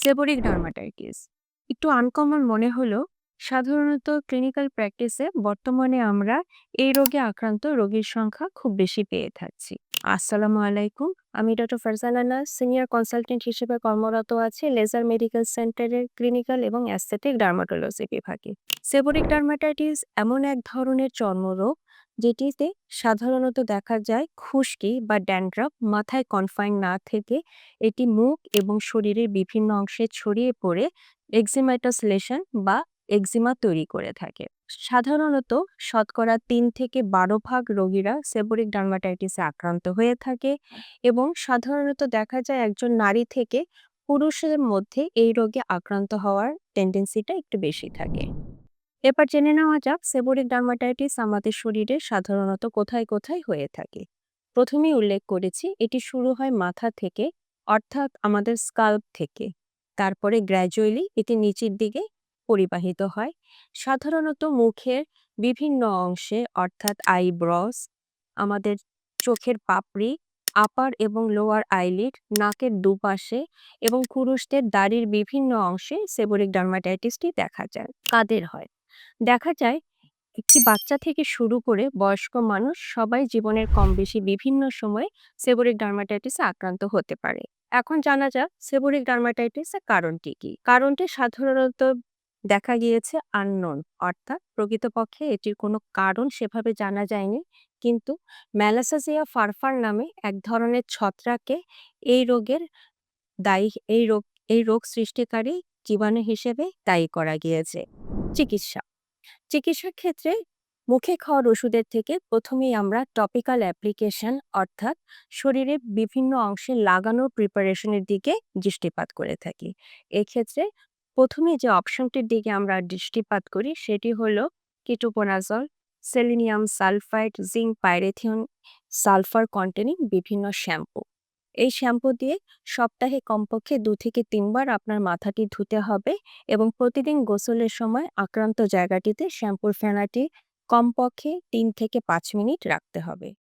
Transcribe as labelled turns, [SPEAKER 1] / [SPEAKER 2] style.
[SPEAKER 1] Seborrhoeic dermatitis. একটু uncommon মনে হলো, সাধারণত ক্লিনিক্যাল প্র্যাকটিসে বর্তমানে আমরা এই রোগে আক্রান্ত রোগীর সংখ্যা খুব বেশি পেয়ে থাকছি। আসসালামু আলাইকুম, আমি doctor Farzana Naz senior consultant হিসেবে কর্মরত আছি লেজার মেডিকেল সেন্টারের ক্লিনিক্যাল এবং অ্যাস্থেটিক ডার্মাটোলজি বিভাগে। সেবোরিক ডার্মাটাইটিস এমন এক ধরনের চর্মরোগ যেটিতে সাধারণত দেখা যায় খুশকি বা ড্যান্ড্রাফ মাথায় কনফাইন না থেকে এটি মুখ এবং শরীরের বিভিন্ন অংশে ছড়িয়ে পড়ে এক্সিমাটাস লেশন বা এক্সিমা তৈরি করে থাকে। সাধারণত শতকরা তিন থেকে বারো ভাগ রোগীরা সেবোরিক ডার্মাটাইটিসে আক্রান্ত হয়ে থাকে এবং সাধারণত দেখা যায় একজন নারী থেকে পুরুষের মধ্যে এই রোগে আক্রান্ত হওয়ার টেন্ডেন্সিটা একটু বেশি থাকে। এবার জেনে নেওয়া যাক সেবোরিক ডার্মাটাইটিস আমাদের শরীরে সাধারণত কোথায় কোথায় হয়ে থাকে। প্রথমেই উল্লেখ করেছি, এটি শুরু হয় মাথা থেকে, অর্থাৎ আমাদের স্কাল্প থেকে। তারপরে গ্র্যাজুয়ালি এটি নিচের দিকে পরিবাহিত হয়। সাধারণত মুখের বিভিন্ন অংশে, অর্থাৎ আইব্রস, আমাদের চোখের পাপড়ি, আপার এবং লোয়ার আইলিড, নাকের দুপাশে এবং পুরুষদের দাড়ির বিভিন্ন অংশে সেবোরিক ডার্মাটাইটিসটি দেখা যায়, কাদের হয়। দেখা যায়, একটি বাচ্চা থেকে শুরু করে বয়স্ক মানুষ সবাই জীবনের কম বেশি বিভিন্ন সময়ে সেবরিক ডার্মাটাইটিসে আক্রান্ত হতে পারে। এখন জানা যাক সেবোরিক ডার্মাটাইটিসের কারণটি কি? কারণটি সাধারণত দেখা গিয়েছে আননোন, অর্থাৎ প্রকৃতপক্ষে এটির কোনো কারণ সেভাবে জানা যায়নি, কিন্তু ম্যালাসাজিয়া ফারফার নামে এক ধরনের ছত্রাককে এই রোগের দায়ী, এই রোগ এই রোগ সৃষ্টিকারী জীবাণু হিসেবে দায়ী করা গিয়েছে। চিকিৎসা। চিকিৎসার ক্ষেত্রে মুখে খাওয়ার ওষুধের থেকে প্রথমেই আমরা টপিক্যাল অ্যাপ্লিকেশন অর্থাৎ শরীরে বিভিন্ন অংশে লাগানোর প্রিপারেশনের দিকে দৃষ্টিপাত করে থাকি। এক্ষেত্রে প্রথমে যে অপশনটির দিকে আমরা দৃষ্টিপাত করি সেটি হলো ketoconazole selenium sulphide zinc pyrithione sulphur containing বিভিন্ন শ্যাম্পু এই শ্যাম্পু দিয়ে সপ্তাহে কমপক্ষে দু থেকে তিনবার আপনার মাথাটি ধুতে হবে এবং প্রতিদিন গোসলের সময় আক্রান্ত জায়গাটিতে শ্যাম্পুর ফেনাটি কমপক্ষে তিন থেকে পাঁচ মিনিট রাখতে হবে।